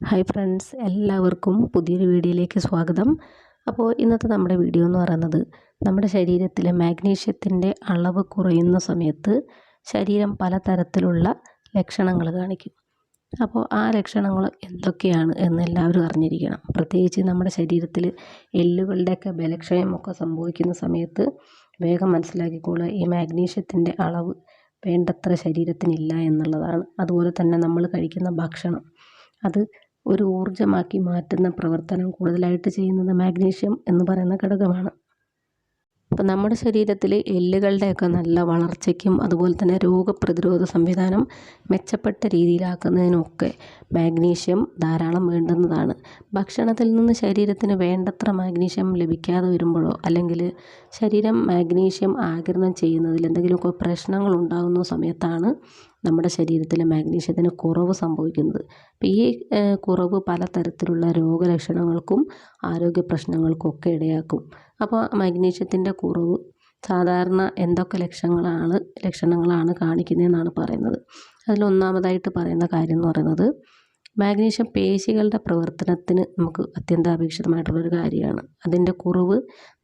Hi friends എല്ലാവർക്കും പുതിയൊരു വീഡിയോയിലേക്ക് സ്വാഗതം. അപ്പോൾ ഇന്നത്തെ നമ്മുടെ വീഡിയോ എന്ന് പറയുന്നത് നമ്മുടെ ശരീരത്തിലെ മാഗ്നീഷ്യത്തിന്റെ അളവ് കുറയുന്ന സമയത്ത് ശരീരം പലതരത്തിലുള്ള ലക്ഷണങ്ങൾ കാണിക്കും. അപ്പോൾ ആ ലക്ഷണങ്ങൾ എന്തൊക്കെയാണ് എന്ന് എല്ലാവരും അറിഞ്ഞിരിക്കണം. പ്രത്യേകിച്ച് നമ്മുടെ ശരീരത്തിൽ എല്ലുകളുടെയൊക്കെ ബലക്ഷയമൊക്കെ സംഭവിക്കുന്ന സമയത്ത് വേഗം മനസ്സിലാക്കിക്കോളുക ഈ മാഗ്നീഷ്യത്തിന്റെ അളവ് വേണ്ടത്ര ശരീരത്തിനില്ല എന്നുള്ളതാണ്. അതുപോലെ തന്നെ നമ്മൾ കഴിക്കുന്ന ഭക്ഷണം അത് ഒരു ഊർജമാക്കി മാറ്റുന്ന പ്രവർത്തനം കൂടുതലായിട്ട് ചെയ്യുന്നത് മാഗ്നീഷ്യം എന്ന് പറയുന്ന ഘടകമാണ്. അപ്പോൾ നമ്മുടെ ശരീരത്തിൽ എല്ലുകളുടെയൊക്കെ നല്ല വളർച്ചയ്ക്കും അതുപോലെ തന്നെ രോഗപ്രതിരോധ സംവിധാനം മെച്ചപ്പെട്ട രീതിയിലാക്കുന്നതിനൊക്കെ മാഗ്നീഷ്യം ധാരാളം വേണ്ടുന്നതാണ്. ഭക്ഷണത്തിൽ നിന്ന് ശരീരത്തിന് വേണ്ടത്ര മാഗ്നീഷ്യം ലഭിക്കാതെ വരുമ്പോഴോ അല്ലെങ്കിൽ ശരീരം മാഗ്നീഷ്യം ആഗിരണം ചെയ്യുന്നതിൽ എന്തെങ്കിലുമൊക്കെ പ്രശ്നങ്ങൾ ഉണ്ടാകുന്ന സമയത്താണ് നമ്മുടെ ശരീരത്തിലെ മാഗ്നീഷ്യത്തിന് കുറവ് സംഭവിക്കുന്നത്. അപ്പോൾ ഈ കുറവ് പലതരത്തിലുള്ള രോഗലക്ഷണങ്ങൾക്കും ആരോഗ്യ പ്രശ്നങ്ങൾക്കും ഒക്കെ ഇടയാക്കും. അപ്പോൾ മഗ്നീഷ്യത്തിന്റെ കുറവ് സാധാരണ എന്തൊക്കെ ലക്ഷണങ്ങളാണ് ലക്ഷണങ്ങളാണ് കാണിക്കുന്നതെന്നാണ് പറയുന്നത്. അതിലൊന്നാമതായിട്ട് പറയുന്ന കാര്യം എന്ന് പറയുന്നത് മാഗ്നീഷ്യം പേശികളുടെ പ്രവർത്തനത്തിന് നമുക്ക് അത്യന്താപേക്ഷിതമായിട്ടുള്ളൊരു കാര്യമാണ്. അതിന്റെ കുറവ്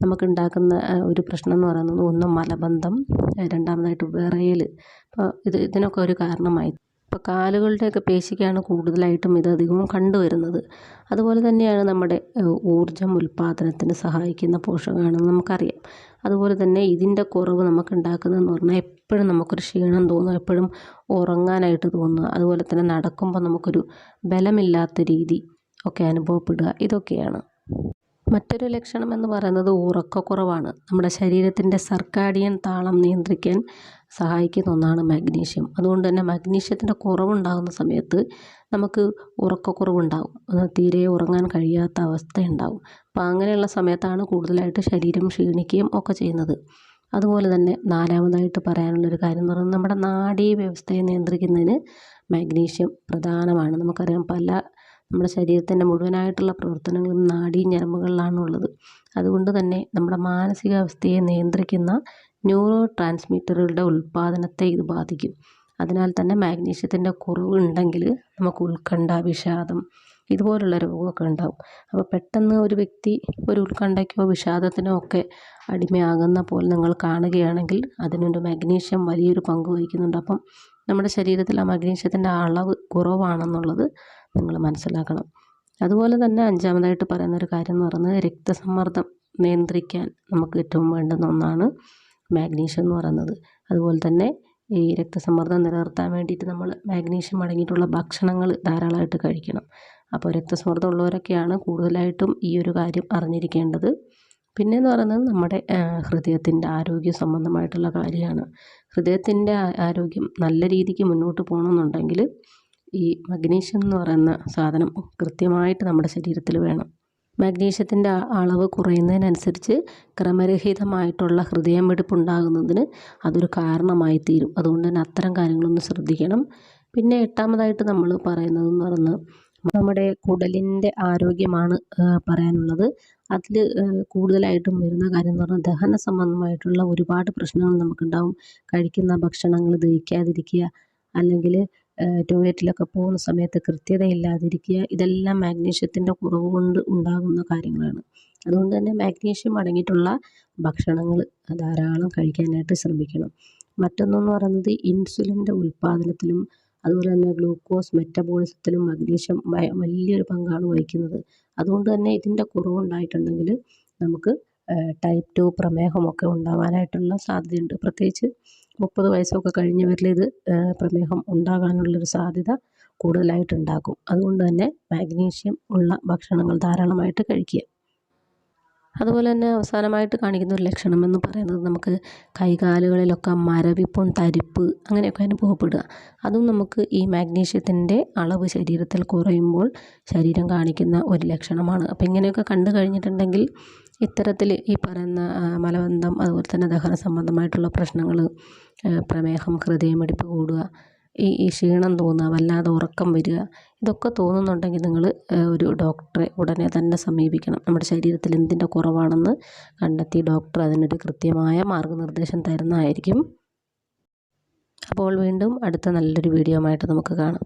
നമുക്കുണ്ടാക്കുന്ന ഒരു പ്രശ്നം എന്ന് പറയുന്നത് ഒന്ന് മലബന്ധം രണ്ടാമതായിട്ട് വിറയൽ അപ്പോൾ ഇത് ഇതിനൊക്കെ ഒരു കാരണമായി. ഇപ്പോൾ കാലുകളുടെയൊക്കെ പേശിക്കാണ് കൂടുതലായിട്ടും ഇത് അധികവും കണ്ടുവരുന്നത്. അതുപോലെ തന്നെയാണ് നമ്മുടെ ഊർജം ഉൽപ്പാദനത്തിന് സഹായിക്കുന്ന പോഷകമാണെന്ന് നമുക്കറിയാം. അതുപോലെ തന്നെ ഇതിന്റെ കുറവ് നമുക്ക് ഉണ്ടാക്കുന്നതെന്ന് പറഞ്ഞാൽ എപ്പോഴും നമുക്കൊരു ക്ഷീണം തോന്നും എപ്പോഴും ഉറങ്ങാനായിട്ട് തോന്നുക. അതുപോലെ തന്നെ നടക്കുമ്പോൾ നമുക്കൊരു ബലമില്ലാത്ത രീതി ഒക്കെ അനുഭവപ്പെടുക. ഇതൊക്കെയാണ്. മറ്റൊരു ലക്ഷണം എന്ന് പറയുന്നത് ഉറക്കക്കുറവാണ്. നമ്മുടെ ശരീരത്തിന്റെ സർക്കാഡിയൻ താളം നിയന്ത്രിക്കാൻ സഹായിക്കുന്ന ഒന്നാണ് മാഗ്നീഷ്യം. അതുകൊണ്ട് തന്നെ മാഗ്നീഷ്യത്തിന്റെ കുറവുണ്ടാകുന്ന സമയത്ത് നമുക്ക് ഉറക്കക്കുറവുണ്ടാകും തീരെ ഉറങ്ങാൻ കഴിയാത്ത അവസ്ഥ ഉണ്ടാകും അപ്പോൾ അങ്ങനെയുള്ള സമയത്താണ് കൂടുതലായിട്ട് ശരീരം ക്ഷീണിക്കുകയും ഒക്കെ ചെയ്യുന്നത്. അതുപോലെ തന്നെ നാലാമതായിട്ട് പറയാനുള്ളൊരു കാര്യം എന്ന് പറയുന്നത് നമ്മുടെ നാഡീ വ്യവസ്ഥയെ നിയന്ത്രിക്കുന്നതിന് മാഗ്നീഷ്യം പ്രധാനമാണ്. നമുക്കറിയാം പല നമ്മുടെ ശരീരത്തിന്റെ മുഴുവനായിട്ടുള്ള പ്രവർത്തനങ്ങളും നാഡീ ഞരമ്പുകളിലാണുള്ളത്. അതുകൊണ്ട് തന്നെ നമ്മുടെ മാനസികാവസ്ഥയെ നിയന്ത്രിക്കുന്ന ന്യൂറോ ട്രാൻസ്മിറ്ററുകളുടെ ഉൽപ്പാദനത്തെ ഇത് ബാധിക്കും. അതിനാൽ തന്നെ മാഗ്നീഷ്യത്തിന്റെ കുറവ് ഉണ്ടെങ്കിൽ നമുക്ക് ഉത്കണ്ഠ വിഷാദം ഇതുപോലുള്ള രോഗമൊക്കെ ഉണ്ടാവും. അപ്പോൾ പെട്ടെന്ന് ഒരു വ്യക്തി ഒരു ഉത്കണ്ഠയ്ക്കോ വിഷാദത്തിനോ ഒക്കെ അടിമയാകുന്ന പോലെ നിങ്ങൾ കാണുകയാണെങ്കിൽ അതിനൊരു മാഗ്നീഷ്യം വലിയൊരു പങ്ക് വഹിക്കുന്നുണ്ട്. അപ്പം നമ്മുടെ ശരീരത്തിൽ ആ മാഗ്നീഷ്യത്തിന്റെ അളവ് കുറവാണെന്നുള്ളത് നിങ്ങൾ മനസ്സിലാക്കണം. അതുപോലെ തന്നെ അഞ്ചാമതായിട്ട് പറയുന്ന ഒരു കാര്യം എന്ന് പറയുന്നത് രക്തസമ്മർദ്ദം നിയന്ത്രിക്കാൻ നമുക്ക് ഏറ്റവും വേണ്ടുന്ന ഒന്നാണ് മാഗ്നീഷ്യം എന്ന് പറയുന്നത്. അതുപോലെ തന്നെ ഈ രക്തസമ്മർദ്ദം നിലനിർത്താൻ വേണ്ടിയിട്ട് നമ്മൾ മാഗ്നീഷ്യം അടങ്ങിയിട്ടുള്ള ഭക്ഷണങ്ങൾ ധാരാളമായിട്ട് കഴിക്കണം. അപ്പോൾ രക്തസമ്മർദ്ദം ഉള്ളവരൊക്കെയാണ് കൂടുതലായിട്ടും ഈ ഒരു കാര്യം അറിഞ്ഞിരിക്കേണ്ടത്. പിന്നെയെന്ന് പറയുന്നത് നമ്മുടെ ഹൃദയത്തിന്റെ ആരോഗ്യ സംബന്ധമായിട്ടുള്ള കാര്യമാണ്. ഹൃദയത്തിന്റെ ആരോഗ്യം നല്ല രീതിക്ക് മുന്നോട്ട് പോകണമെന്നുണ്ടെങ്കിൽ ഈ മഗ്നീഷ്യം എന്ന് പറയുന്ന സാധനം കൃത്യമായിട്ട് നമ്മുടെ ശരീരത്തിൽ വേണം. മാഗ്നീഷ്യത്തിന്റെ അളവ് കുറയുന്നതിനനുസരിച്ച് ക്രമരഹിതമായിട്ടുള്ള ഹൃദയമിടിപ്പ് ഉണ്ടാകുന്നതിന് അതൊരു കാരണമായി തീരും അതുകൊണ്ട് തന്നെ അത്തരം കാര്യങ്ങളൊന്ന് ശ്രദ്ധിക്കണം. പിന്നെ എട്ടാമതായിട്ട് നമ്മൾ പറയുന്നത് എന്ന് പറഞ്ഞാൽ നമ്മുടെ കുടലിന്റെ ആരോഗ്യമാണ് പറയാനുള്ളത്. അതിൽ കൂടുതലായിട്ടും വരുന്ന കാര്യം എന്ന് പറഞ്ഞാൽ ദഹന സംബന്ധമായിട്ടുള്ള ഒരുപാട് പ്രശ്നങ്ങൾ നമുക്കുണ്ടാവും. കഴിക്കുന്ന ഭക്ഷണങ്ങൾ ദഹിക്കാതിരിക്കുക അല്ലെങ്കിൽ ടോയ്ലറ്റിലൊക്കെ പോകുന്ന സമയത്ത് കൃത്യതയില്ലാതിരിക്കുക ഇതെല്ലാം മാഗ്നീഷ്യത്തിന്റെ കുറവ് കൊണ്ട് ഉണ്ടാകുന്ന കാര്യങ്ങളാണ്. അതുകൊണ്ട് തന്നെ മാഗ്നീഷ്യം അടങ്ങിയിട്ടുള്ള ഭക്ഷണങ്ങൾ ധാരാളം കഴിക്കാനായിട്ട് ശ്രമിക്കണം. മറ്റൊന്നെന്ന് പറയുന്നത് ഇൻസുലിന്റെ ഉൽപ്പാദനത്തിലും അതുപോലെ തന്നെ ഗ്ലൂക്കോസ് മെറ്റബോളിസത്തിലും മഗ്നീഷ്യം വലിയൊരു പങ്കാണ് വഹിക്കുന്നത്. അതുകൊണ്ട് തന്നെ ഇതിന്റെ കുറവുണ്ടായിട്ടുണ്ടെങ്കിൽ നമുക്ക് ടൈപ്പ് ടു പ്രമേഹമൊക്കെ ഉണ്ടാവാനായിട്ടുള്ള സാധ്യതയുണ്ട്. പ്രത്യേകിച്ച് മുപ്പത് വയസ്സൊക്കെ കഴിഞ്ഞവരിൽ ഇത് പ്രമേഹം ഉണ്ടാകാനുള്ളൊരു സാധ്യത കൂടുതലായിട്ടുണ്ടാകും. അതുകൊണ്ട് തന്നെ മാഗ്നീഷ്യം ഉള്ള ഭക്ഷണങ്ങൾ ധാരാളമായിട്ട് കഴിക്കുക. അതുപോലെ തന്നെ അവസാനമായിട്ട് കാണിക്കുന്ന ഒരു ലക്ഷണം എന്ന് പറയുന്നത് നമുക്ക് കൈകാലുകളിലൊക്കെ മരവിപ്പും തരിപ്പ് അങ്ങനെയൊക്കെ അനുഭവപ്പെടുക അതും നമുക്ക് ഈ മാഗ്നീഷ്യത്തിന്റെ അളവ് ശരീരത്തിൽ കുറയുമ്പോൾ ശരീരം കാണിക്കുന്ന ഒരു ലക്ഷണമാണ്. അപ്പോൾ ഇങ്ങനെയൊക്കെ കണ്ടു കഴിഞ്ഞിട്ടുണ്ടെങ്കിൽ ഇത്തരത്തിൽ ഈ പറയുന്ന മലബന്ധം അതുപോലെ തന്നെ ദഹന സംബന്ധമായിട്ടുള്ള പ്രശ്നങ്ങൾ പ്രമേഹം ഹൃദയമിടിപ്പ് കൂടുക ഈ ഈ ക്ഷീണം തോന്നുക വല്ലാതെ ഉറക്കം വരിക ഇതൊക്കെ തോന്നുന്നുണ്ടെങ്കിൽ നിങ്ങൾ ഒരു ഡോക്ടറെ ഉടനെ തന്നെ സമീപിക്കണം. നമ്മുടെ ശരീരത്തിൽ എന്തിന്റെ കുറവാണെന്ന് കണ്ടെത്തി ഡോക്ടർ അതിനൊരു കൃത്യമായ മാർഗനിർദ്ദേശം തരുന്നതായിരിക്കും. അപ്പോൾ വീണ്ടും അടുത്ത നല്ലൊരു വീഡിയോ ആയിട്ട് നമുക്ക് കാണാം.